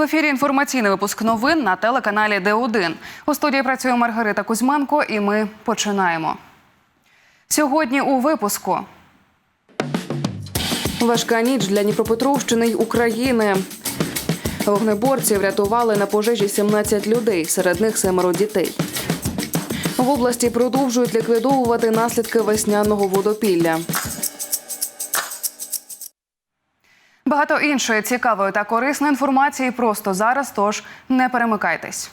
В ефірі інформаційний випуск новин на телеканалі Д1. У студії працює Маргарита Кузьменко, і ми починаємо. Сьогодні у випуску. Важка ніч для Дніпропетровщини й України. Вогнеборці врятували на пожежі 17 людей, серед них семеро дітей. В області продовжують ліквідовувати наслідки весняного водопілля. Багато іншої цікавої та корисної інформації просто зараз. Тож не перемикайтесь.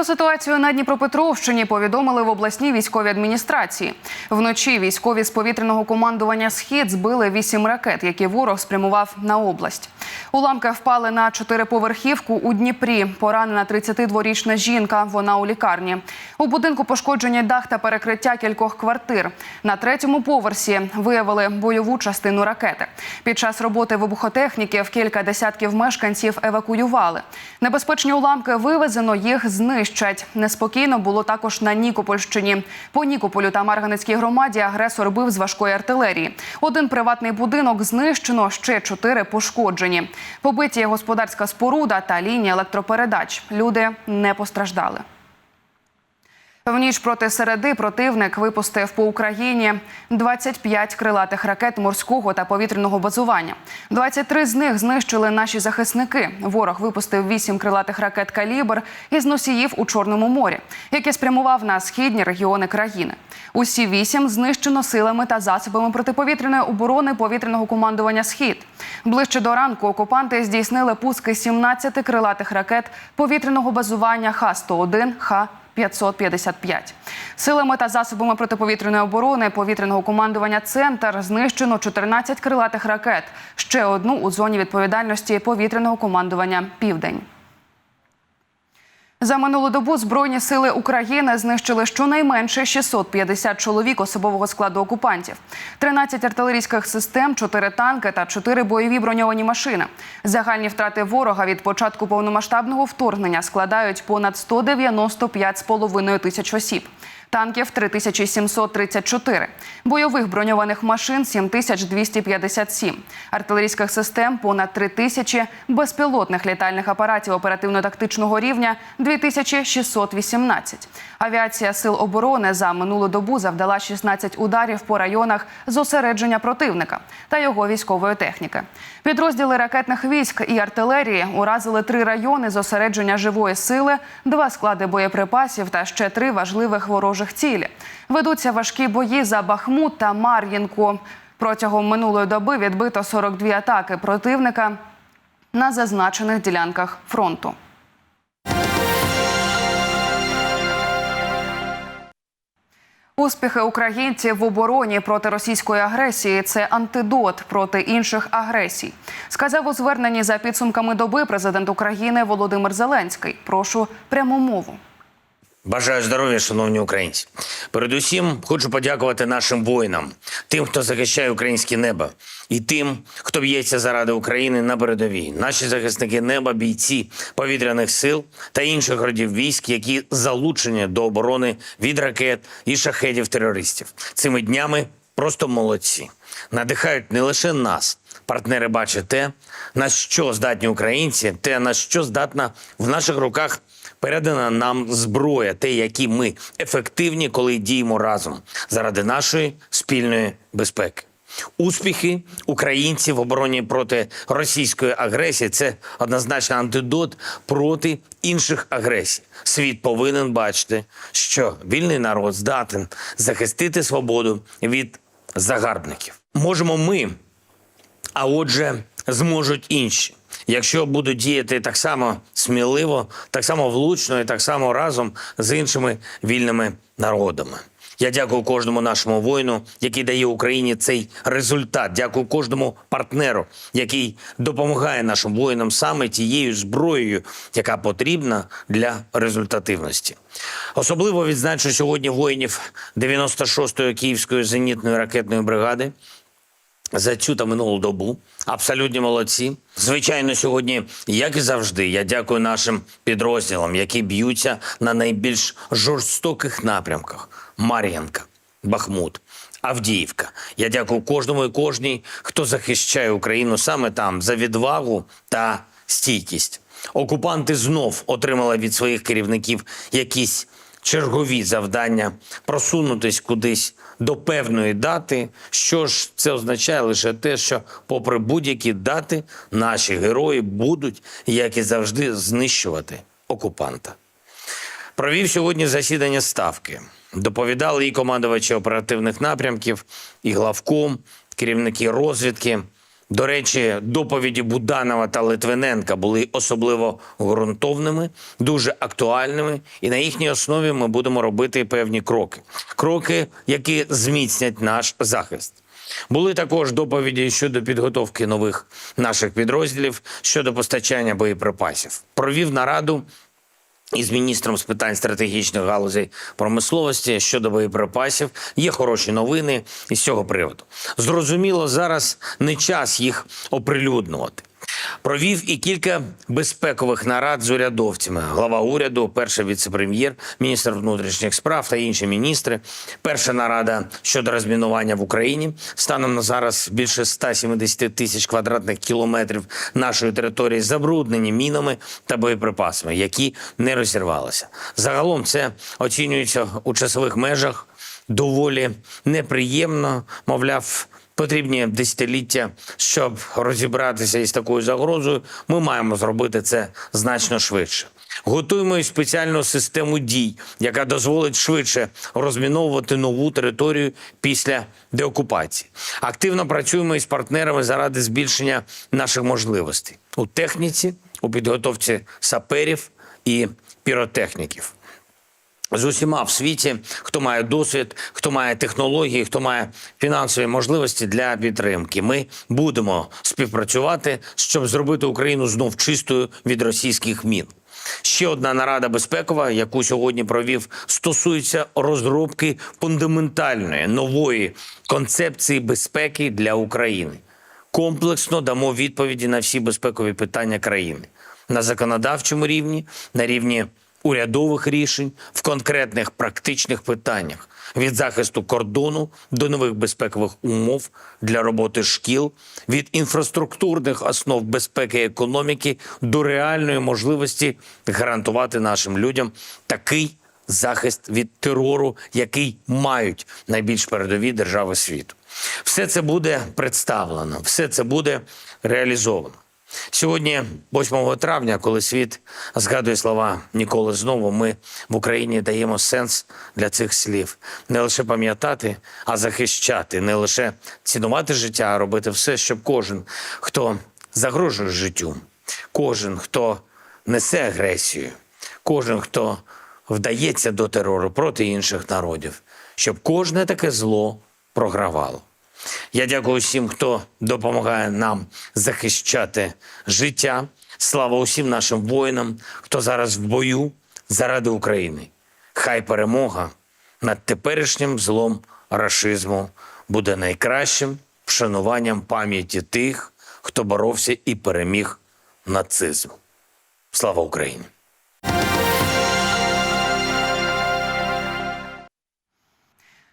Про ситуацію на Дніпропетровщині повідомили в обласній військовій адміністрації. Вночі військові з повітряного командування Схід збили вісім ракет, які ворог спрямував на область. Уламки впали на чотириповерхівку у Дніпрі. Поранена 32-річна жінка. Вона у лікарні. У будинку пошкоджені дах та перекриття кількох квартир. На третьому поверсі виявили бойову частину ракети. Під час роботи вибухотехніків кілька десятків мешканців евакуювали. Небезпечні уламки вивезено, їх знищать. Неспокійно було також на Нікопольщині. По Нікополю та Марганецькій громаді агресор бив з важкої артилерії. Один приватний будинок знищено, ще чотири пошкоджені. Побиті господарська споруда та лінія електропередач. Люди не постраждали. В ніч проти середи противник випустив по Україні 25 крилатих ракет морського та повітряного базування. 23 з них знищили наші захисники. Ворог випустив 8 крилатих ракет калібр із носіїв у Чорному морі, які спрямував на східні регіони країни. Усі вісім знищено силами та засобами протиповітряної оборони повітряного командування Схід. Ближче до ранку окупанти здійснили пуски 17 крилатих ракет повітряного базування Х-101, Х 555. Силами та засобами протиповітряної оборони повітряного командування Центр знищено 14 крилатих ракет. Ще одну у зоні відповідальності повітряного командування Південь. За минулу добу збройні сили України знищили щонайменше 650 чоловік особового складу окупантів, 13 артилерійських систем, 4 танки та 4 бойові броньовані машини. Загальні втрати ворога від початку повномасштабного вторгнення складають понад 195,5 тисяч осіб. Танків 3734, бойових броньованих машин 7257, артилерійських систем понад 3000, безпілотних літальних апаратів оперативно-тактичного рівня 2618. Авіація сил оборони за минулу добу завдала 16 ударів по районах зосередження противника та його військової техніки. Підрозділи ракетних військ і артилерії уразили три райони зосередження живої сили, два склади боєприпасів та ще три важливих ворожих цілі. Ведуться важкі бої за Бахмут та Мар'їнку. Протягом минулої доби відбито 42 атаки противника на зазначених ділянках фронту. Успіхи українців в обороні проти російської агресії це антидот проти інших агресій. Сказав у зверненні за підсумками доби президент України Володимир Зеленський. Прошу пряму мову. Бажаю здоров'я, шановні українці. Передусім хочу подякувати нашим воїнам, тим, хто захищає українське небо, і тим, хто б'ється заради України на передовій. Наші захисники неба, бійці повітряних сил та інших родів військ, які залучені до оборони від ракет і шахедів терористів. Цими днями просто молодці. Надихають не лише нас. Партнери бачать те, на що здатні українці, те, на що здатна в наших руках передана нам зброя, те, які ми ефективні, коли діємо разом заради нашої спільної безпеки. Успіхи українців в обороні проти російської агресії це однозначно антидот проти інших агресій. Світ повинен бачити, що вільний народ здатен захистити свободу від загарбників. Можемо ми, а отже, зможуть інші. Якщо будуть діяти так само сміливо, так само влучно і так само разом з іншими вільними народами. Я дякую кожному нашому воїну, який дає Україні цей результат. Дякую кожному партнеру, який допомагає нашим воїнам саме тією зброєю, яка потрібна для результативності. Особливо відзначу сьогодні воїнів 96-ї Київської зенітної ракетної бригади, за цю та минулу добу. Абсолютні молодці. Звичайно, сьогодні, як і завжди, я дякую нашим підрозділам, які б'ються на найбільш жорстоких напрямках: Мар'янка, Бахмут, Авдіївка. Я дякую кожному і кожній, хто захищає Україну саме там за відвагу та стійкість. Окупанти знов отримали від своїх керівників якісь чергові завдання просунутись кудись до певної дати. Що ж це означає лише те, що, попри будь-які дати, наші герої будуть, як і завжди, знищувати окупанта. Провів сьогодні засідання ставки. Доповідали і командувачі оперативних напрямків, і главком, керівники розвідки. До речі, доповіді Буданова та Литвиненка були особливо ґрунтовними, дуже актуальними, і на їхній основі ми будемо робити певні кроки. Кроки, які зміцнять наш захист. Були також доповіді щодо підготовки нових наших підрозділів щодо постачання боєприпасів. Провів нараду із міністром з питань стратегічних галузей промисловості щодо боєприпасів. Є хороші новини із цього приводу. Зрозуміло, зараз не час їх оприлюднювати. Провів і кілька безпекових нарад з урядовцями. Глава уряду, перший віцепрем'єр, міністр внутрішніх справ та інші міністри. Перша нарада щодо розмінування в Україні. Станом на зараз більше 170 тисяч квадратних кілометрів нашої території забруднені мінами та боєприпасами, які не розірвалися. Загалом це оцінюється у часових межах доволі неприємно, мовляв. Потрібні десятиліття, щоб розібратися із такою загрозою. Ми маємо зробити це значно швидше. Готуємо і спеціальну систему дій, яка дозволить швидше розміновувати нову територію після деокупації. Активно працюємо із партнерами заради збільшення наших можливостей у техніці, у підготовці саперів і піротехніків з усіма в світі, хто має досвід, хто має технології, хто має фінансові можливості для підтримки. Ми будемо співпрацювати, щоб зробити Україну знов чистою від російських мін. Ще одна нарада безпекова, яку сьогодні провів, стосується розробки фундаментальної нової концепції безпеки для України. Комплексно дамо відповіді на всі безпекові питання країни на законодавчому рівні, на рівні урядових рішень в конкретних практичних питаннях від захисту кордону до нових безпекових умов для роботи шкіл, від інфраструктурних основ безпеки і економіки до реальної можливості гарантувати нашим людям такий захист від терору, який мають найбільш передові держави світу. Все це буде представлено, все це буде реалізовано. Сьогодні, 8 травня, коли світ згадує слова ніколи знову, ми в Україні даємо сенс для цих слів не лише пам'ятати, а захищати, не лише цінувати життя, а робити все, щоб кожен, хто загрожує життю, кожен, хто несе агресію, кожен, хто вдається до терору проти інших народів, щоб кожне таке зло програвало. Я дякую всім, хто допомагає нам захищати життя. Слава усім нашим воїнам, хто зараз в бою заради України. Хай перемога над теперішнім злом рашизму буде найкращим вшануванням пам'яті тих, хто боровся і переміг нацизм. Слава Україні!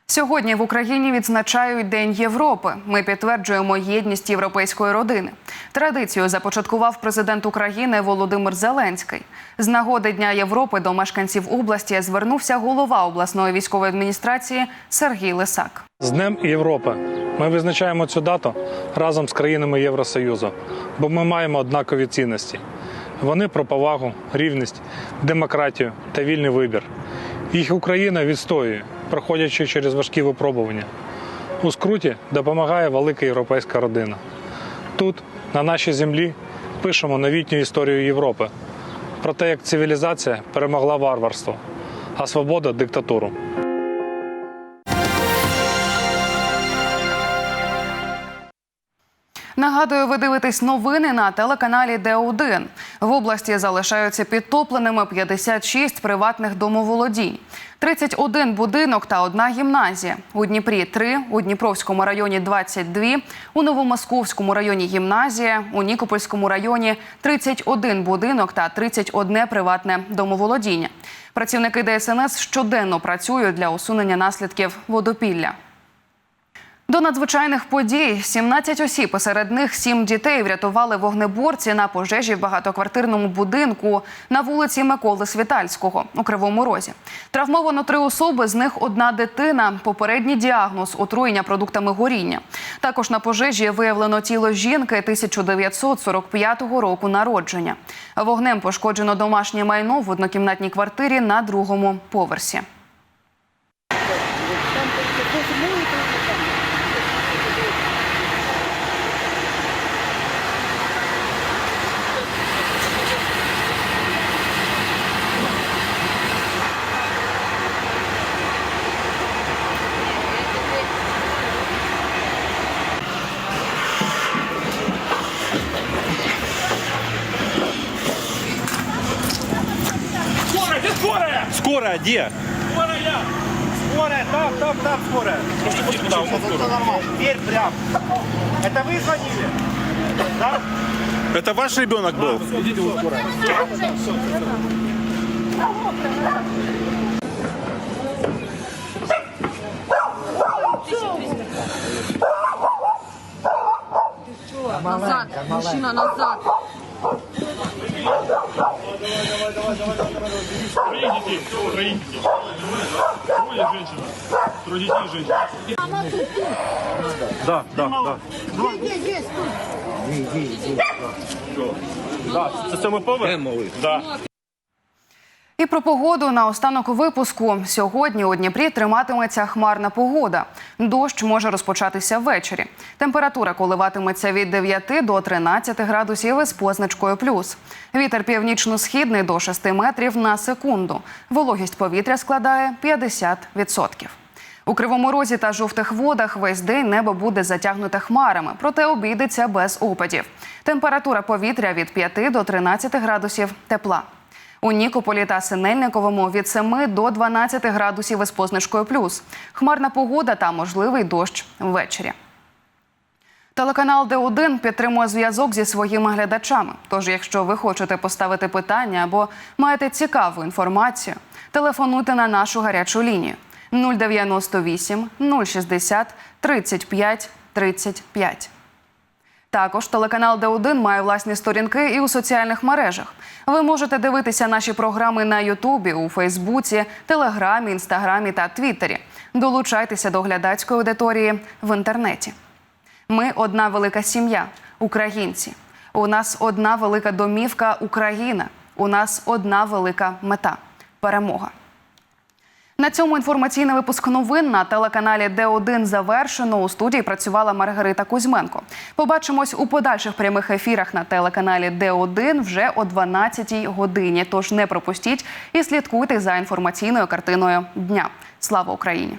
Сьогодні в Україні відзначають День Європи. Ми підтверджуємо єдність європейської родини. Традицію започаткував президент України Володимир Зеленський. З нагоди Дня Європи до мешканців області звернувся голова обласної військової адміністрації Сергій Лисак. З Днем Європи ми визначаємо цю дату разом з країнами Євросоюзу, бо ми маємо однакові цінності. Вони про повагу, рівність, демократію та вільний вибір. Їх Україна відстоює, проходячи через важкі випробування. У скруті допомагає велика європейська родина. Тут, на нашій землі, пишемо новітню історію Європи про те, як цивілізація перемогла варварство, а свобода диктатуру. Нагадую, ви дивитесь новини на телеканалі Д1. В області залишаються підтопленими 56 приватних домоволодінь. 31 будинок та одна гімназія. У Дніпрі 3, у Дніпровському районі 22, у Новомосковському районі гімназія, у Нікопольському районі 31 будинок та 31 приватне домоволодіння. Працівники ДСНС щоденно працюють для усунення наслідків водопілля. До надзвичайних подій 17 осіб, серед них 7 дітей врятували вогнеборці на пожежі в багатоквартирному будинку на вулиці Миколи Світальського у Кривому Розі. Травмовано три особи, з них одна дитина. Попередній діагноз отруєння продуктами горіння. Також на пожежі виявлено тіло жінки 1945 року народження. Вогнем пошкоджено домашнє майно в однокімнатній квартирі на другому поверсі. Скорая? Скорая где? Скорая! Скорая, там, там, там скорая. Куда у нас скорая? Дверь прям. Это вы звонили? Да? Это ваш ребенок был? Назад, мужчина, назад. Троих детей, троих детей. Трое женщин. Трое детей женщина. Да, да, да. Да, це сьомий поверх? Да. І про погоду на останок випуску сьогодні у Дніпрі триматиметься хмарна погода. Дощ може розпочатися ввечері. Температура коливатиметься від 9 до 13 градусів із позначкою плюс. Вітер північно-східний до 6 метрів на секунду. Вологість повітря складає 50%. У кривому розі та жовтих водах весь день небо буде затягнуте хмарами, проте обійдеться без опадів. Температура повітря від 5 до 13 градусів тепла. У Нікополі та Синельниковому від 7 до 12 градусів із позначкою плюс. Хмарна погода та можливий дощ ввечері. Телеканал Д1 підтримує зв'язок зі своїми глядачами. Тож, якщо ви хочете поставити питання або маєте цікаву інформацію, телефонуйте на нашу гарячу лінію 098 060 35 35. Також телеканал Д1 має власні сторінки і у соціальних мережах. Ви можете дивитися наші програми на Ютубі, у Фейсбуці, Телеграмі, Інстаграмі та Твіттері. Долучайтеся до глядацької аудиторії в інтернеті. Ми одна велика сім'я, українці. У нас одна велика домівка Україна. У нас одна велика мета перемога. На цьому інформаційний випуск новин на телеканалі Д1 завершено. У студії працювала Маргарита Кузьменко. Побачимось у подальших прямих ефірах на телеканалі Д1 вже о 12-й годині. Тож не пропустіть і слідкуйте за інформаційною картиною дня. Слава Україні!